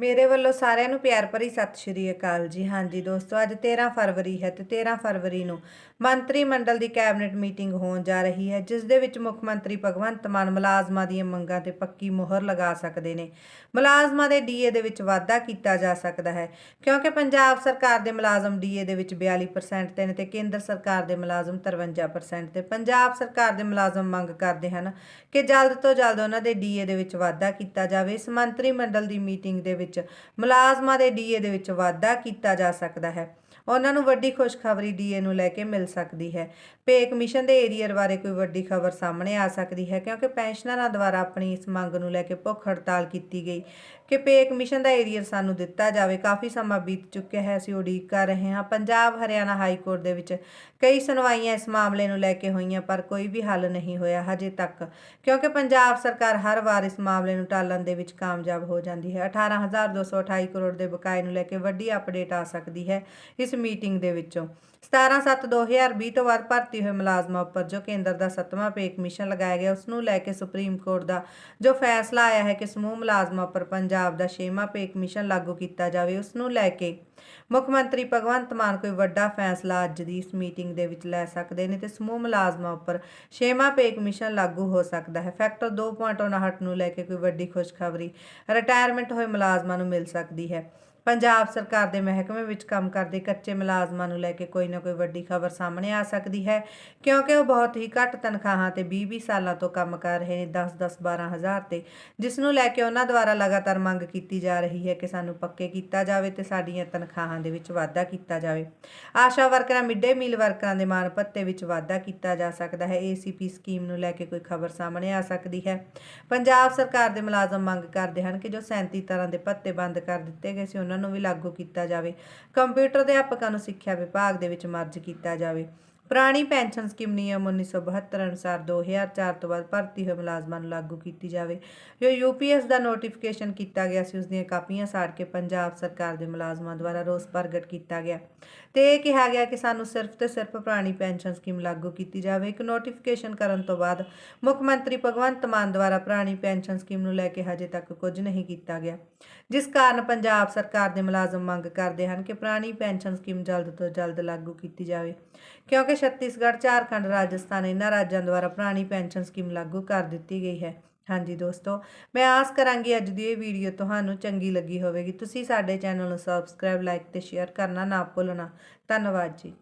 ਮੇਰੇ ਵੱਲੋਂ ਸਾਰਿਆਂ ਨੂੰ ਪਿਆਰ ਭਰੀ ਸਤਿ ਸ਼੍ਰੀ ਅਕਾਲ ਜੀ। ਹਾਂਜੀ ਦੋਸਤੋ, ਅੱਜ 13 ਫਰਵਰੀ ਹੈ ਤੇ 13 ਫਰਵਰੀ ਨੂੰ ਮੰਤਰੀ ਮੰਡਲ ਦੀ ਕੈਬਨਿਟ ਮੀਟਿੰਗ ਹੋਣ ਜਾ ਰਹੀ ਹੈ, ਜਿਸ ਦੇ ਵਿੱਚ ਮੁੱਖ ਮੰਤਰੀ ਭਗਵੰਤ ਮਾਨ ਮੁਲਾਜ਼ਮਾਂ ਦੀਆਂ ਮੰਗਾਂ ਤੇ ਪੱਕੀ ਮੋਹਰ ਲਗਾ ਸਕਦੇ ਨੇ। ਮੁਲਾਜ਼ਮਾਂ ਦੇ ਡੀਏ ਦੇ ਵਿੱਚ ਵਾਧਾ ਕੀਤਾ ਜਾ ਸਕਦਾ ਹੈ, ਕਿਉਂਕਿ ਪੰਜਾਬ ਸਰਕਾਰ ਦੇ ਮੁਲਾਜ਼ਮ ਡੀਏ ਦੇ ਵਿੱਚ 42% ਤੇ ਨੇ ਤੇ ਕੇਂਦਰ ਸਰਕਾਰ ਦੇ ਮੁਲਾਜ਼ਮ 53% ਤੇ। ਪੰਜਾਬ ਸਰਕਾਰ ਦੇ ਮੁਲਾਜ਼ਮ ਮੰਗ ਕਰਦੇ ਹਨ ਕਿ ਜਲਦ ਤੋਂ ਜਲਦ ਉਹਨਾਂ ਦੇ ਡੀਏ ਦੇ ਵਿੱਚ ਵਾਧਾ ਕੀਤਾ ਜਾਵੇ। ਇਸ ਮੰਤਰੀ ਮੰਡਲ ਦੀ ਮੀਟਿੰਗ ਦੇ ਵਿੱਚ ਮੁਲਾਜ਼ਮਾਂ ਦੇ ਡੀਏ ਦੇ ਵਿੱਚ ਵਾਧਾ ਕੀਤਾ ਜਾ ਸਕਦਾ ਹੈ। ਉਹਨਾਂ ਨੂੰ ਵੱਡੀ ਖੁਸ਼ਖਬਰੀ ਡੀਏ ਨੂੰ ਲੈ ਕੇ ਮਿਲ ਸਕਦੀ ਹੈ। ਪੇ ਕਮਿਸ਼ਨ ਦੇ ਏਰੀਅਰ ਬਾਰੇ ਕੋਈ ਵੱਡੀ ਖਬਰ ਸਾਹਮਣੇ ਆ ਸਕਦੀ ਹੈ, ਕਿਉਂਕਿ ਪੈਨਸ਼ਨਰਾਂ ਦੁਆਰਾ ਆਪਣੀ ਇਸ ਮੰਗ ਨੂੰ ਲੈ ਕੇ ਭੁੱਖ ਹੜਤਾਲ ਕੀਤੀ ਗਈ। ਕਿ ਪੇ ਕਮਿਸ਼ਨ ਦਾ ਏਰੀਅਰ ਸਾਨੂੰ ਦਿੱਤਾ ਜਾਵੇ, ਕਾਫੀ ਸਮਾਂ ਬੀਤ ਚੁੱਕਿਆ ਹੈ, ਅਸੀਂ ਉਡੀਕ ਕਰ ਰਹੇ ਹਾਂ। ਪੰਜਾਬ ਹਰਿਆਣਾ ਹਾਈ ਕੋਰਟ ਦੇ ਵਿੱਚ ਕਈ ਸੁਣਵਾਈਆਂ ਇਸ ਮਾਮਲੇ ਨੂੰ ਲੈ ਕੇ ਹੋਈਆਂ, ਪਰ ਕੋਈ ਵੀ ਹੱਲ ਨਹੀਂ ਹੋਇਆ ਹਜੇ ਤੱਕ, ਕਿਉਂਕਿ ਪੰਜਾਬ ਸਰਕਾਰ ਹਰ ਵਾਰ ਇਸ ਮਾਮਲੇ ਨੂੰ ਟਾਲਣ ਦੇ ਵਿੱਚ ਕਾਮਯਾਬ ਹੋ ਜਾਂਦੀ ਹੈ। 18228 ਕਰੋੜ ਦੇ ਬਕਾਏ ਨੂੰ ਲੈ ਕੇ ਵੱਡੀ ਅਪਡੇਟ ਆ ਸਕਦੀ ਹੈ। ਇਸ ਮੀਟਿੰਗ ਦੇ ਵਿੱਚੋਂ। 17/7/2020 ਤੋਂ ਬਾਅਦ ਭਰਤੀ ਹੋਏ ਮੁਲਾਜ਼ਮਾਂ ਉੱਪਰ ਜੋ ਕੇਂਦਰ ਦਾ ਸੱਤਵਾਂ ਪੇ ਕਮਿਸ਼ਨ ਲਗਾਇਆ ਗਿਆ, ਉਸ ਨੂੰ ਲੈ ਕੇ ਸੁਪਰੀਮ ਕੋਰਟ ਦਾ ਜੋ ਫੈਸਲਾ ਆਇਆ ਹੈ ਕਿ ਸਮੂਹ ਮੁਲਾਜ਼ਮਾਂ ਉੱਪਰ ਪੰਜਾਬ ਦਾ ਛੇਵਾਂ ਪੇ ਕਮਿਸ਼ਨ ਲਾਗੂ ਕੀਤਾ ਜਾਵੇ, ਉਸ ਨੂੰ ਲੈ ਕੇ ਮੁੱਖ ਮੰਤਰੀ ਭਗਵੰਤ ਮਾਨ ਕੋਈ ਵੱਡਾ ਫੈਸਲਾ ਅੱਜ ਦੀ ਇਸ ਮੀਟਿੰਗ ਦੇ ਵਿੱਚ ਲੈ ਸਕਦੇ ਨੇ ਤੇ ਸਮੂਹ ਮੁਲਾਜ਼ਮਾਂ ਉੱਪਰ ਛੇਵਾਂ ਪੇ ਕਮਿਸ਼ਨ ਲਾਗੂ ਹੋ ਸਕਦਾ ਹੈ। ਫੈਕਟਰ 2.59 ਨੂੰ ਲੈ ਕੇ ਕੋਈ ਵੱਡੀ ਖੁਸ਼ਖਬਰੀ ਰਿਟਾਇਰਮੈਂਟ ਹੋਏ ਮੁਲਾਜ਼ਮਾਂ ਨੂੰ ਮਿਲ ਸਕਦੀ ਹੈ। ਪੰਜਾਬ ਸਰਕਾਰ ਦੇ ਮਹਿਕਮੇ ਵਿੱਚ ਕੰਮ ਕਰਦੇ ਕੱਚੇ ਮੁਲਾਜ਼ਮਾਂ ਨੂੰ ਲੈ ਕੇ ਕੋਈ ਨਾ ਕੋਈ ਵੱਡੀ ਖਬਰ ਸਾਹਮਣੇ ਆ ਸਕਦੀ ਹੈ, ਕਿਉਂਕਿ ਉਹ ਬਹੁਤ ਹੀ ਘੱਟ ਤਨਖਾਹਾਂ ਤੇ 20-20 ਸਾਲਾਂ ਤੋਂ ਕੰਮ ਕਰ ਰਹੇ ਨੇ 10-10 12000 ਤੇ, ਜਿਸ ਨੂੰ ਲੈ ਕੇ ਉਹਨਾਂ ਦੁਆਰਾ ਲਗਾਤਾਰ ਮੰਗ ਕੀਤੀ ਜਾ ਰਹੀ ਹੈ ਕਿ ਸਾਨੂੰ ਪੱਕੇ ਕੀਤਾ ਜਾਵੇ ਤੇ ਸਾਡੀਆਂ ਤਨਖਾਹਾਂ ਦੇ ਵਿੱਚ ਵਾਧਾ ਕੀਤਾ ਜਾਵੇ। ਆਸ਼ਾ ਵਰਕਰਾਂ ਮਿੱਡੇ ਮੀਲ ਵਰਕਰਾਂ ਦੇ ਮਾਨ ਭੱਤੇ ਵਿੱਚ ਵਾਧਾ ਕੀਤਾ ਜਾ ਸਕਦਾ ਹੈ ਏਸੀਪੀ ਸਕੀਮ ਨੂੰ ਲੈ ਕੇ ਕੋਈ ਖਬਰ ਸਾਹਮਣੇ ਆ ਸਕਦੀ ਹੈ। ਪੰਜਾਬ ਸਰਕਾਰ ਦੇ ਮੁਲਾਜ਼ਮ ਮੰਗ ਕਰਦੇ ਹਨ ਕਿ ਜੋ 37 ਤਰ੍ਹਾਂ ਦੇ ਭੱਤੇ ਬੰਦ ਕਰ ਦਿੱਤੇ ਗਏ ਸੀ, ਉਹਨਾਂ ਨੂੰ ਵੀ ਲਾਗੂ ਕੀਤਾ ਜਾਵੇ। ਕੰਪਿਊਟਰ ਅਧਿਆਪਕਾਂ ਨੂੰ ਸਿੱਖਿਆ ਵਿਭਾਗ ਦੇ ਵਿੱਚ ਮਰਜ ਕੀਤਾ ਜਾਵੇ। ਪੁਰਾਣੀ ਪੈਨਸ਼ਨ ਸਕੀਮ ਨਿਯਮ 1972 ਅਨੁਸਾਰ 2004 ਤੋਂ ਬਾਅਦ ਭਰਤੀ ਹੋਏ ਮੁਲਾਜ਼ਮਾਂ ਨੂੰ ਲਾਗੂ ਕੀਤੀ ਜਾਵੇ। ਜੋ ਯੂਪੀਐਸ ਦਾ ਨੋਟੀਫਿਕੇਸ਼ਨ ਕੀਤਾ ਗਿਆ ਸੀ ਉਸ ਦੀਆਂ ਕਾਪੀਆਂ ਸਾੜ ਕੇ ਪੰਜਾਬ ਸਰਕਾਰ ਦੇ ਮੁਲਾਜ਼ਮਾਂ ਦੁਆਰਾ ਰੋਸ ਪ੍ਰਗਟ ਕੀਤਾ ਗਿਆ। ਤੇ ਇਹ ਕਿਹਾ ਗਿਆ ਕਿ ਸਾਨੂੰ ਸਿਰਫ ਤੇ ਸਿਰਫ ਪੁਰਾਣੀ ਪੈਨਸ਼ਨ ਸਕੀਮ ਲਾਗੂ ਕੀਤੀ ਜਾਵੇ। ਇੱਕ ਨੋਟੀਫਿਕੇਸ਼ਨ ਕਰਨ ਤੋਂ ਬਾਅਦ ਮੁੱਖ ਮੰਤਰੀ ਭਗਵੰਤ ਮਾਨ ਦੁਆਰਾ ਪੁਰਾਣੀ ਪੈਨਸ਼ਨ ਸਕੀਮ ਨੂੰ ਲੈ ਕੇ ਹਜੇ ਤੱਕ ਕੁਝ ਨਹੀਂ ਕੀਤਾ ਗਿਆ। ਜਿਸ ਕਾਰਨ ਪੰਜਾਬ ਸਰਕਾਰ ਦੇ ਮੁਲਾਜ਼ਮ ਮੰਗ ਕਰਦੇ ਹਨ ਕਿ ਪੁਰਾਣੀ ਪੈਨਸ਼ਨ ਸਕੀਮ ਜਲਦ ਤੋਂ ਜਲਦ ਲਾਗੂ ਕੀਤੀ ਜਾਵੇ। ਕਿਉਂਕਿ ਛੱਤੀਸਗੜ੍ਹ, ਝਾਰਖੰਡ, ਰਾਜਸਥਾਨ, ਇਹਨਾਂ ਰਾਜਾਂ ਦੁਆਰਾ ਪੁਰਾਣੀ ਪੈਨਸ਼ਨ ਸਕੀਮ ਲਾਗੂ ਕਰ ਦਿੱਤੀ ਗਈ ਹੈ। ਹਾਂਜੀ ਦੋਸਤੋ, ਮੈਂ ਆਸ ਕਰਾਂਗੀ ਅੱਜ ਦੀ ਇਹ ਵੀਡੀਓ ਤੁਹਾਨੂੰ ਚੰਗੀ ਲੱਗੀ ਹੋਵੇਗੀ। ਤੁਸੀਂ ਸਾਡੇ ਚੈਨਲ ਨੂੰ ਸਬਸਕ੍ਰਾਈਬ ਲਾਈਕ ਤੇ ਸ਼ੇਅਰ ਕਰਨਾ ਨਾ ਭੁੱਲਣਾ। ਧੰਨਵਾਦ ਜੀ।